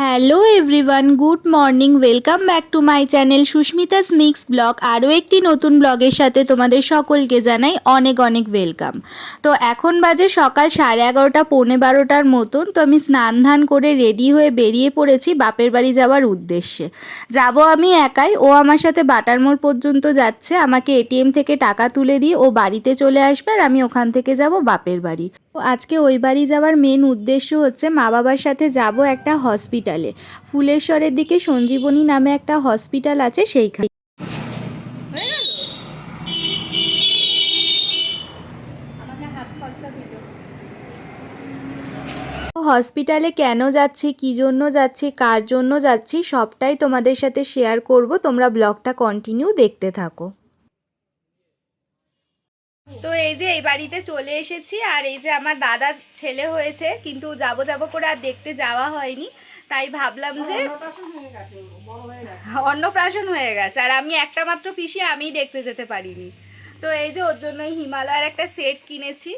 Hello everyone good morning welcome back to my channel Susmita's mix vlog আরও একটি নতুন ব্লগের সাথে তোমাদের সকলকে জানাই অনেক অনেক ওয়েলকাম তো এখন বাজে সকাল সাড়ে এগারোটা, পৌনে বারোটার মতন। তো আমি স্নান ধান করে রেডি হয়ে বেরিয়ে পড়েছি বাপের বাড়ি যাওয়ার উদ্দেশ্যে। যাব আমি একাই, ও আমার সাথে বাটার মোড় পর্যন্ত যাচ্ছে। আমাকে এটিএম থেকে টাকা তুলে দিয়ে ও বাড়িতে চলে আসবে আর আমি ওখান থেকে যাব বাপের বাড়ি। আজকে ওই বাড়ি যাওয়ার মেন উদ্দেশ্য হচ্ছে মা বাবার সাথে যাব একটা হসপিটালে ফুলেশ্বরের দিকে সঞ্জীবনী নামে একটা হসপিটাল আছে সেইখানে। হসপিটালে কেন যাচ্ছি, কী জন্য যাচ্ছি, কার জন্য যাচ্ছি, সবটাই তোমাদের সাথে শেয়ার করব। তোমরা ব্লগটা কন্টিনিউ দেখতে থাকো। তো এই যে এই বাড়িতে চলে এসেছি আর এই যে আমার দাদার ছেলে হয়েছে, কিন্তু যাব যাব করে আর দেখতে যাওয়া হয়নি। তাই ভাবলাম যে অন্নপ্রাশন হয়ে গেছে। আর আমি একটা মাত্র পিসি আমি দেখতে যেতে পারিনি। তো এই যে ওর জন্য হিমালয়ের একটা সেট কিনেছি।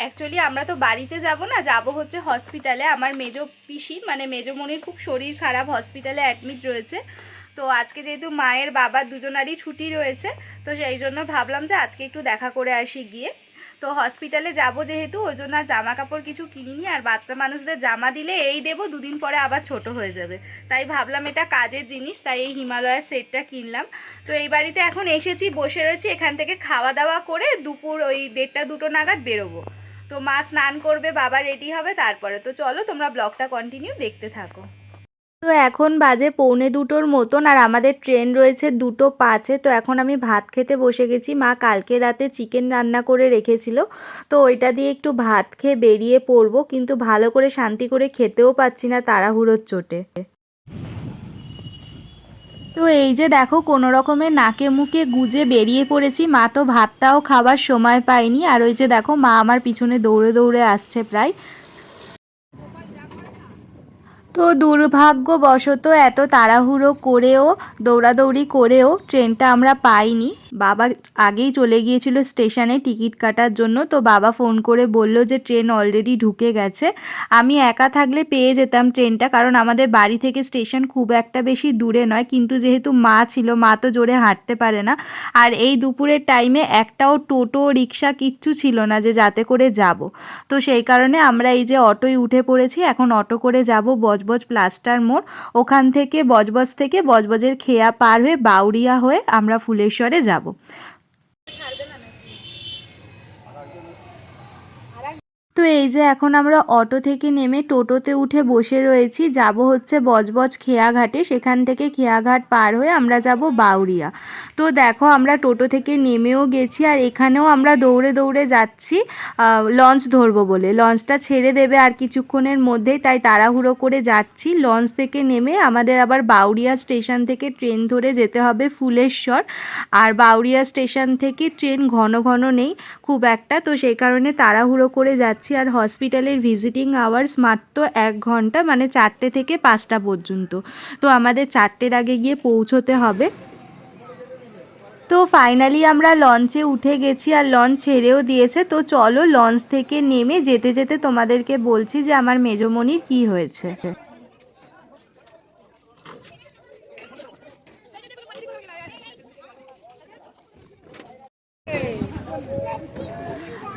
অ্যাকচুয়ালি আমরা তো বাড়িতে যাব না, যাব হচ্ছে হসপিটালে আমার মেজো পিসি মানে মেজো মনির খুব শরীর খারাপ হসপিটালে অ্যাডমিট রয়েছে। তো আজকে যেহেতু মায়ের বাবার দুজনারই ছুটি রয়েছে, তো সেই জন্য ভাবলাম যে আজকে একটু দেখা করে আসি গিয়ে। তো হসপিটালে যাব যেহেতু, ওই জন্য আর জামা কাপড় কিছু কিনিনি, আর বাচ্চা মানুষদের জামা দিলে এই দেবো, দুদিন পরে আবার ছোট হয়ে যাবে। তাই ভাবলাম এটা কাজের জিনিস, তাই এই হিমালয়ের সেটটা কিনলাম। তো এই বাড়িতে এখন এসেছি, বসে রয়েছি, এখান থেকে খাওয়া দাওয়া করে দুপুর ওই দেড়টা দুটো নাগাদ বেরোবো। তো মা স্নান করবে, বাবা রেডি হবে, তারপরে। তো চলো তোমরা ব্লগটা কন্টিনিউ দেখতে থাকো। তো এখন বাজে পৌনে দুটোর মতন আর আমাদের ট্রেন রয়েছে দুটো পাঁচে। তো এখন আমি ভাত খেতে বসে গেছি। মা কালকে রাতে চিকেন রান্না করে রেখেছিল। তো ওইটা দিয়ে একটু ভাত খেয়ে বেরিয়ে পড়ব। কিন্তু ভালো করে শান্তি করে খেতেও পাচ্ছি না তাড়াহুড়োর চোটে। তো এই যে দেখো কোনো রকমের নাকে মুখে গুজে বেরিয়ে পড়েছি। মা তো ভাতটাও খাবার সময় পায়নি। আর ওই যে দেখো মা আমার পিছনে দৌড়ে দৌড়ে আসছে প্রায়। তো দুর্ভাগ্যবশত এত তাড়াহুড়ো করেও, দৌড়াদৌড়ি করেও ট্রেনটা আমরা পাইনি। বাবা আগেই চলে গিয়েছিল স্টেশনে টিকিট কাটার জন্য, তো বাবা ফোন করে বলল যে ট্রেন অলরেডি ঢুকে গেছে। আমি একা থাকলে পেয়ে যেতাম ট্রেনটা, কারণ আমাদের বাড়ি থেকে স্টেশন খুব একটা বেশি দূরে নয়, কিন্তু যেহেতু মা ছিল, মা তো জোরে হাঁটতে পারে না। আর এই দুপুরের টাইমে একটাও টোটো রিক্সা কিচ্ছু ছিল না যে যাতে করে যাব। তো সেই কারণে আমরা এই যে অটোয় উঠে পড়েছি, এখন অটো করে যাব বজবজ প্লাস্টার মোড়। ওখান থেকে বজবজ থেকে বজবজের খেয়া পার হয়ে বাউরিয়া হয়ে আমরা ফুলেশ্বরে যাব। তো এই যে এখন আমরা অটো থেকে নেমে টোটোতে উঠে বসে রয়েছি, যাব হচ্ছে বজবজ খেয়াঘাটে সেখান থেকে খেয়াঘাট পার হয়ে আমরা যাব বাউরিয়া। তো দেখো আমরা টোটো থেকে নেমেও গেছি আর এখানেও আমরা দৌড়ে দৌড়ে যাচ্ছি লঞ্চ ধরবো বলে। লঞ্চটা ছেড়ে দেবে আর কিছুক্ষণের মধ্যেই তাই তাড়াহুড়ো করে যাচ্ছি। লঞ্চ থেকে নেমে আমাদের আবার বাউরিয়া স্টেশন থেকে ট্রেন ধরে যেতে হবে ফুলেশ্বর। আর বাউরিয়া স্টেশন থেকে ট্রেন ঘন ঘন নেই, খুব একটা। তো সেই কারণে তাড়াহুড়ো করে যাচ্ছি। আর হসপিটালের ভিজিটিং আওয়ার্স মাত্র এক ঘণ্টা মানে চারটে থেকে পাঁচটা পর্যন্ত। তো আমাদের চারটের আগে গিয়ে পৌঁছতে হবে। তো ফাইনালি আমরা লঞ্চে উঠে গেছি আর লঞ্চ ছেড়েও দিয়েছে। তো চলো লঞ্চ থেকে নেমে যেতে যেতে তোমাদেরকে বলছি যে আমার মেজমনির কি হয়েছে।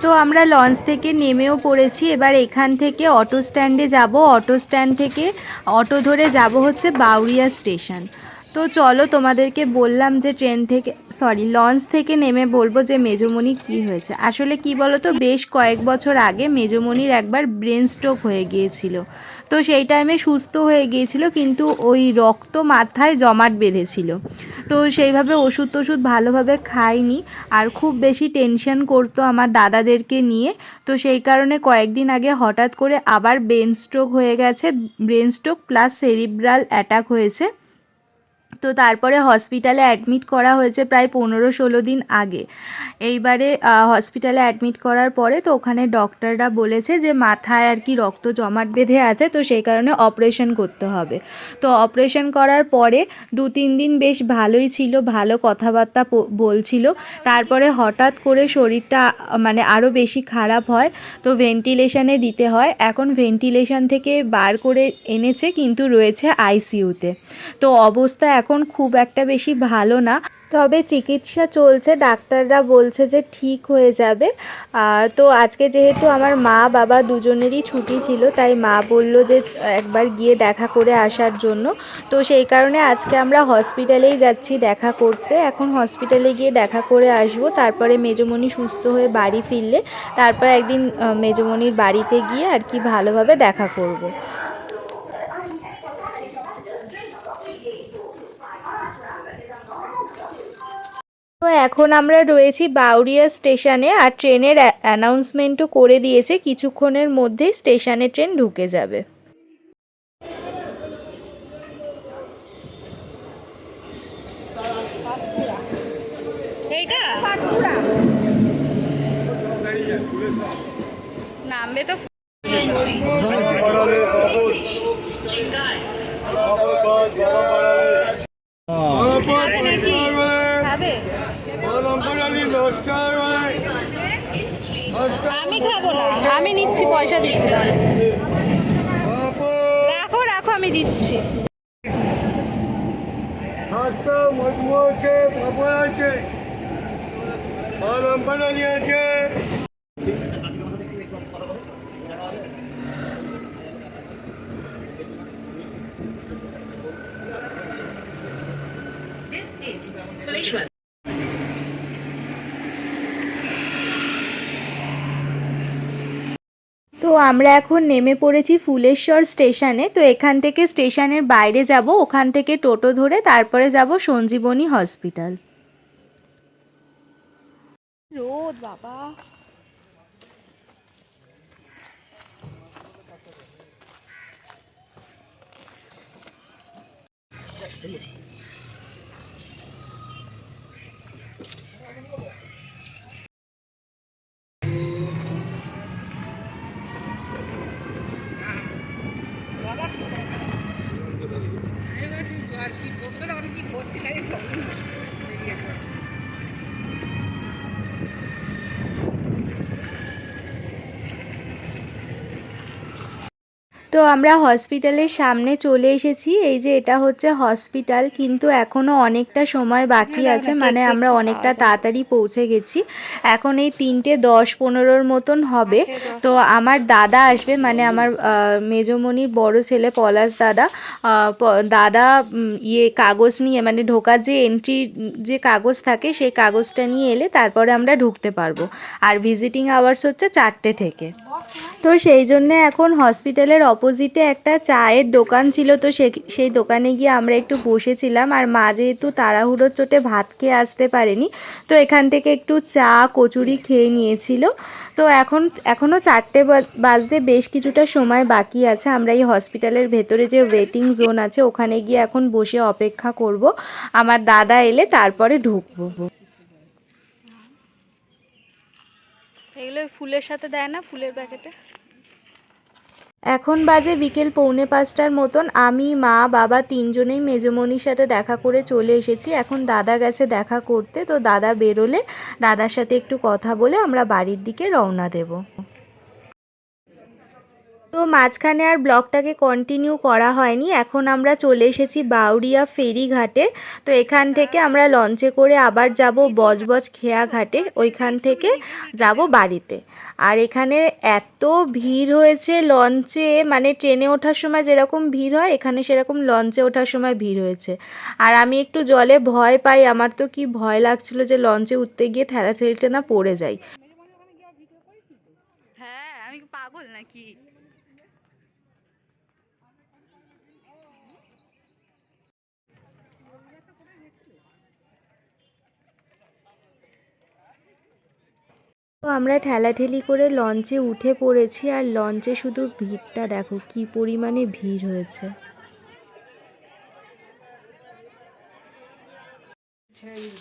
তো আমরা লঞ্চ থেকে নেমেও পড়েছি। এবার এখান থেকে অটো স্ট্যান্ডে যাব। অটো স্ট্যান্ড থেকে অটো ধরে যাব হচ্ছে বাউরিয়া স্টেশন। তো চলো তোমাদেরকে বললাম যে ট্রেন থেকে সরি লঞ্চ থেকে নেমে বলব যে মেজমণি কি হয়েছে। আসলে কি বলো তো বেশ কয়েক বছর আগে মেজমণির একবার ব্রেন স্ট্রোক হয়ে গিয়েছিল। তো সেই টাইমে সুস্থ হয়ে গিয়েছিল, কিন্তু ওই রক্ত মাথায় জমাট বেঁধেছিল। তো সেইভাবে ওষুধ টষুধ ভালোভাবে খাইনি, আর খুব বেশি টেনশন করতো আমার দাদাদেরকে নিয়ে। তো সেই কারণে কয়েকদিন আগে হঠাৎ করে আবার ব্রেন স্ট্রোক হয়ে গেছে, brain stroke plus cerebral attack হয়েছে। তো তারপরে হসপিটালে অ্যাডমিট করা হয়েছে প্রায় পনেরো ষোলো দিন আগে। এইবারে হসপিটালে অ্যাডমিট করার পরে তো ওখানে ডক্টররা বলেছে যে মাথায় আর কি রক্ত জমাট বেঁধে আছে, তো সেই কারণে অপারেশন করতে হবে। তো অপারেশন করার পরে দু তিন দিন বেশ ভালোই ছিল, ভালো কথাবার্তা বলছিল। তারপরে হঠাৎ করে শরীরটা মানে আরও বেশি খারাপ হয়, তো ভেন্টিলেশানে দিতে হয়। এখন ভেন্টিলেশান থেকে বার করে এনেছে, কিন্তু রয়েছে আইসিইউতে তো অবস্থা এখন খুব একটা বেশি ভালো না। তবে চিকিৎসা চলছে, ডাক্তাররা বলছে যে ঠিক হয়ে যাবে। তো আজকে যেহেতু আমার মা, বাবা দুজনেরই ছুটি ছিল, তাই মা বলল যে একবার গিয়ে দেখা করে আসার জন্য। তো সেই কারণে আজকে আমরা হসপিটালেই যাচ্ছি দেখা করতে। এখন হসপিটালে গিয়ে দেখা করে আসব। তারপরে মেজমণি সুস্থ হয়ে বাড়ি ফিরলে, তারপর একদিন মেজমণির বাড়িতে গিয়ে আর কি ভালোভাবে দেখা করব। তো এখন আমরা রয়েছি বাউরিয়া স্টেশনে আর ট্রেনের অ্যানাউন্সমেন্টও করে দিয়েছে। কিছুক্ষণের মধ্যেই স্টেশনে ট্রেন ঢুকে যাবে। নামবে তো আমি খাব না। আমি নিচ্ছি পয়সা দিচ্ছি। রাখো রাখো আমি দিচ্ছি। মজমু আছে পাপড় আছে। পানালি আছে তো আমরা এখন নেমে পড়েছি ফুলেশ্বর স্টেশনে। তো এখান থেকে স্টেশনের বাইরে যাব, ওখান থেকে টোটো ধরে তারপরে যাব সঞ্জীবনী হসপিটাল। রোদ, বাবা। তো আমরা হসপিটালের সামনে চলে এসেছি। এই যে এটা হচ্ছে হসপিটাল কিন্তু এখনও অনেকটা সময় বাকি আছে। মানে আমরা অনেকটা তাড়াতাড়ি পৌঁছে গেছি। এখন এই তিনটে দশ পনেরোর মতন হবে। তো আমার দাদা আসবে মানে আমার মেজমণির বড় ছেলে পলাশ দাদা। দাদা ইয়ে কাগজ নিয়ে মানে ঢোকার যে এন্ট্রি যে কাগজ থাকে সেই কাগজটা নিয়ে এলে তারপরে আমরা ঢুকতে পারব। আর ভিজিটিং আওয়ার্স হচ্ছে চারটে থেকে। তো সেই জন্য এখন হসপিটালের অপোজিটে একটা চায়ের দোকান ছিল। তো সেই দোকানে গিয়ে আমরা একটু বসেছিলাম। আর মা যেহেতু তাড়াহুড়োর চোটে ভাত খেয়ে আসতে পারেনি, তো এখান থেকে একটু চা, কচুরি খেয়ে নিয়েছিল। তো এখন এখনও চারটে বাজতে বেশ কিছুটা সময় বাকি আছে। আমরা এই হসপিটালের ভেতরে যে ওয়েটিং জোন আছে, ওখানে গিয়ে এখন বসে অপেক্ষা করব। আমার দাদা এলে তারপরে ঢুকবো। এগুলো ফুলের সাথে দেয় না, ফুলের প্যাকেটে এখন বাজে বিকেল পৌনে পাঁচটার মতন। আমি, মা, বাবা তিনজনেই মেজমণির সাথে দেখা করে চলে এসেছি। এখন দাদা গেছে দেখা করতে। তো দাদা বেরোলে দাদার সাথে একটু কথা বলে আমরা বাড়ির দিকে রওনা দেব। তো মাঝখানে আর ব্লগটাকে কন্টিনিউ করা হয়নি। এখন আমরা চলে এসেছি বাউরিয়া ফেরিঘাটে। তো এখান থেকে আমরা লঞ্চে করে আবার যাব বজবজ খেয়া ঘাটে। ওইখান থেকে যাব বাড়িতে। আর এখানে এত ভিড় হয়েছে লঞ্চে মানে ট্রেনে ওঠার সময় যেরকম ভিড় হয়, এখানে সেরকম লঞ্চে ওঠার সময় ভিড় হয়েছে। আর আমি একটু জলে ভয় পাই, আমার তো কি ভয় লাগছিল যে লঞ্চে উঠতে গিয়ে ঠেলাঠেলিতে না পড়ে যাই হ্যাঁ আমি পাগল নাকি? তো আমরা ঠেলাঠেলি করে লঞ্চে উঠে পড়েছি আর লঞ্চে শুধু ভিড়টা দেখো, কি পরিমাণে ভিড় হয়েছে।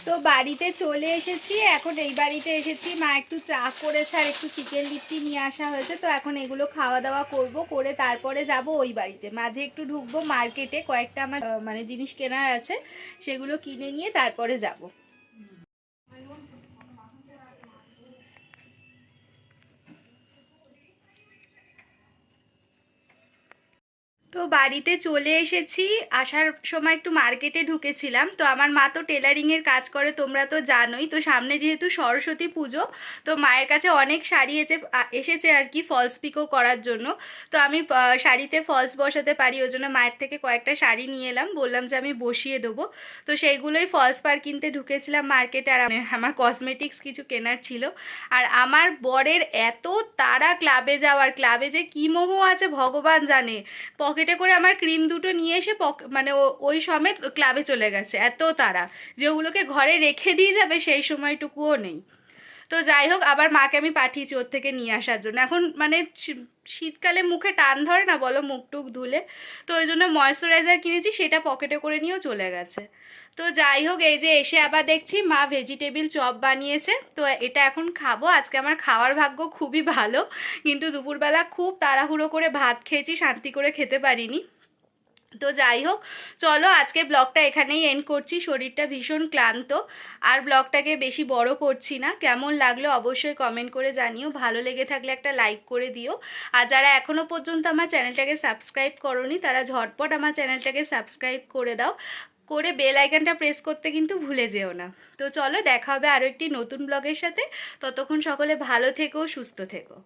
তো বাড়িতে চলে এসেছি, এখন এই বাড়িতে এসেছি। মা একটু চা করেছে আর একটু চিকেন লিট্টি নিয়ে আসা হয়েছে, তো এখন এগুলো খাওয়া দাওয়া করব, করে তারপরে যাব ওই বাড়িতে। মাঝে একটু ঢুকবো মার্কেটে কয়েকটা আমার মানে জিনিস কেনার আছে, সেগুলো কিনে নিয়ে তারপরে যাব। তো বাড়িতে চলে এসেছি। আসার সময় একটু মার্কেটে ঢুকেছিলাম। তো আমার মা তো টেলারিংয়ের কাজ করে, তোমরা তো জানোই। তো সামনে যেহেতু সরস্বতী পুজো, তো মায়ের কাছে অনেক শাড়ি এসে এসেছে আর কি ফলস পিকো করার জন্য। তো আমি শাড়িতে ফলস বসাতে পারি, ওই জন্য মায়ের থেকে কয়েকটা শাড়ি নিয়ে এলাম। বললাম যে আমি বসিয়ে দেবো। তো সেইগুলোই ফলস পার কিনতে ঢুকেছিলাম মার্কেটে আর আমার কসমেটিক্স কিছু কেনার ছিল। আর আমার বরের এত তারা ক্লাবে যাওয়ার, ক্লাবে যে কী মোহ আছে ভগবান জানে। পকেটে করে আমার ক্রিম দুটো নিয়ে এসে মানে ওই সমেত ক্লাবে চলে গেছে, এত তারা যে ওগুলোকে ঘরে রেখে দিয়ে যাবে সেই সময়টুকুও নেই। তো যাই হোক, আবার মাকে আমি পাঠিয়েছি ওর থেকে নিয়ে আসার জন্য। এখন মানে শীতকালে মুখে টান ধরে না বলো, মুখ টুক ধুলে? তো ওই জন্য ময়শ্চারাইজার কিনেছি, সেটা পকেটে করে নিয়েও চলে গেছে। তো যাই হোক, এই যে এসে আবার দেখছি মা ভেজিটেবিল চপ বানিয়েছে। তো এটা এখন খাব। আজকে আমার খাওয়ার ভাগ্য খুবই ভালো। কিন্তু দুপুরবেলা খুব তাড়াহুড়ো করে ভাত খেয়েছি, শান্তি করে খেতে পারিনি। তো যাই হোক, চলো আজকে ব্লগটা এখানেই এন্ড করছি। শরীরটা ভীষণ ক্লান্ত। আর ব্লগটাকে বেশি বড় করছি না। কেমন লাগল অবশ্যই কমেন্ট করে জানিও। ভালো লেগে থাকলে একটা লাইক করে দিও। আর যারা এখনও পর্যন্ত আমার চ্যানেলটাকে সাবস্ক্রাইব করনি, তারা ঝটপট আমার চ্যানেলটাকে সাবস্ক্রাইব করে দাও। করে বেল আইকনটা প্রেস করতে কিন্তু ভুলে যেও না। তো চলো, দেখা হবে আরও একটি নতুন ব্লগের সাথে। ততক্ষণ সকলে ভালো থেকো, সুস্থ থেকো।